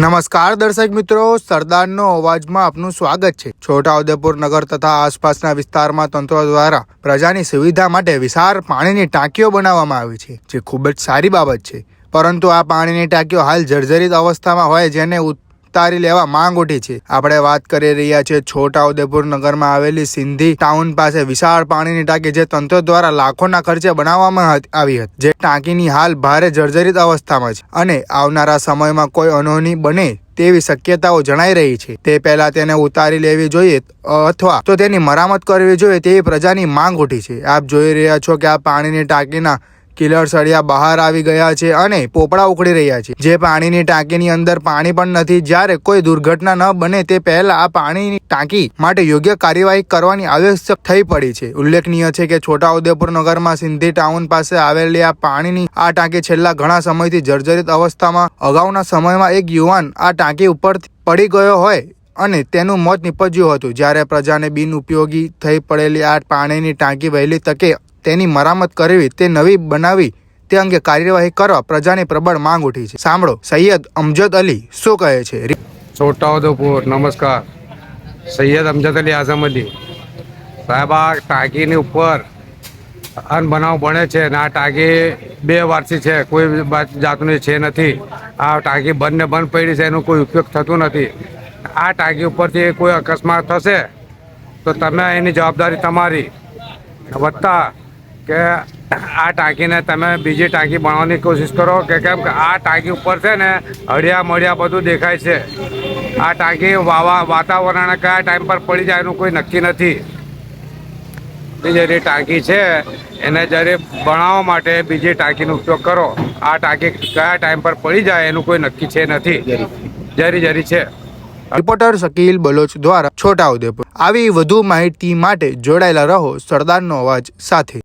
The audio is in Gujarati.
નમસ્કાર દર્શક મિત્રો, સરદારનો અવાજમાં આપનું સ્વાગત છે. છોટાઉદેપુર નગર તથા આસપાસના વિસ્તારમાં તંત્ર દ્વારા પ્રજાની સુવિધા માટે વિશાળ પાણીની ટાંકીઓ બનાવવામાં આવી છે, જે ખૂબ જ સારી બાબત છે. પરંતુ આ પાણીની ટાંકીઓ હાલ જર્જરિત અવસ્થામાં હોય, જેને ઉતારી લેવા માંગ ઉઠી છે. આપણે વાત કરી રહ્યા છીએ છોટાઉદેપુર નગરમાં આવેલી સિંધી ટાઉન પાસે વિશાળ પાણીની ટાંકી જે તંત્ર દ્વારા લાખોના ખર્ચે બનાવવામાં આવી હતી. જે ટાંકીની હાલ ભારે જર્જરિત અવસ્થામાં છે અને આવનારા સમયમાં કોઈ અનહોની બને તેવી શક્યતાઓ જણાઈ રહી છે. તે પહેલા તેને ઉતારી લેવી જોઈએ અથવા તો તેની મરામત કરવી જોઈએ તેવી પ્રજાની માંગ ઉઠી છે. આપ જોઈ રહ્યા છો કે આ પાણીની ટાંકીના કિલર સળિયા બહાર આવી ગયા છે અને પોપડા ઉકળી રહ્યા છે. જે પાણીની ટાંકીની અંદર પાણી પણ નથી, જ્યારે કોઈ દુર્ઘટના ન બને તે પહેલા આ પાણીની ટાંકી માટે યોગ્ય કાર્યવાહી કરવાની આવશ્યક થઈ પડી છે. ઉલ્લેખનીય છે કે છોટાઉદેપુર નગરમાં સિંધી ટાઉન પાસે આવેલી આ પાણીની, આ ટાંકી છેલ્લા ઘણા સમયથી જર્જરિત અવસ્થામાં, અગાઉના સમયમાં એક યુવાન આ ટાંકી ઉપર પડી ગયો હોય અને તેનું મોત નીપજ્યું હતું. જ્યારે પ્રજાને બિનઉપયોગી થઈ પડેલી આ પાણીની ટાંકી વહેલી તકે તેની મરામત કરવી, તે નવી બનાવી, તે અંગે કાર્યવાહી કરવા પ્રજાની પ્રબળ માંગ ઉઠી છે. સાંભળો, સૈયદ અમજદ અલી શું કહે છે? છોટાઉદેપુર, નમસ્કાર. સૈયદ અમજદ અલી આઝમ અલી. સાહેબ, આ ટાંકીની ઉપર અનબનાવ બને છે ને આ ટાંકી બે વારસી છે, કોઈ જાતની છે નથી. આ ટાંકી બંધ ને બંધ પડી છે, એનો કોઈ ઉપયોગ થતો નથી. આ ટાંકી ઉપરથી કોઈ અકસ્માત થશે તો તમે એની જવાબદારી તમારી. વત્તા કે આ ટાંકીને તમે બીજી ટાંકી બનાવવાની કોશિશ કરો કે કેમ કે આ ટાંકી ઉપર છે ને હળિયા મળિયા બધું દેખાય છે. આ ટાંકી વાવા વાતાવરણ કયા ટાઈમ પર પડી જાય એનું કોઈ નક્કી નથી. જે ટાંકી છે, એને જ્યારે બનાવવા માટે બીજી ટાંકીનો ઉપયોગ કરો, આ ટાંકી કયા ટાઈમ પર પડી જાય એનું કોઈ નક્કી છે નથી. જરી જરી છે. રિપોર્ટર શકીલ બલોચ દ્વારા છોટાઉદેપુર આવી વધુ માહિતી માટે જોડાયેલા રહો સરદારનો અવાજ સાથે.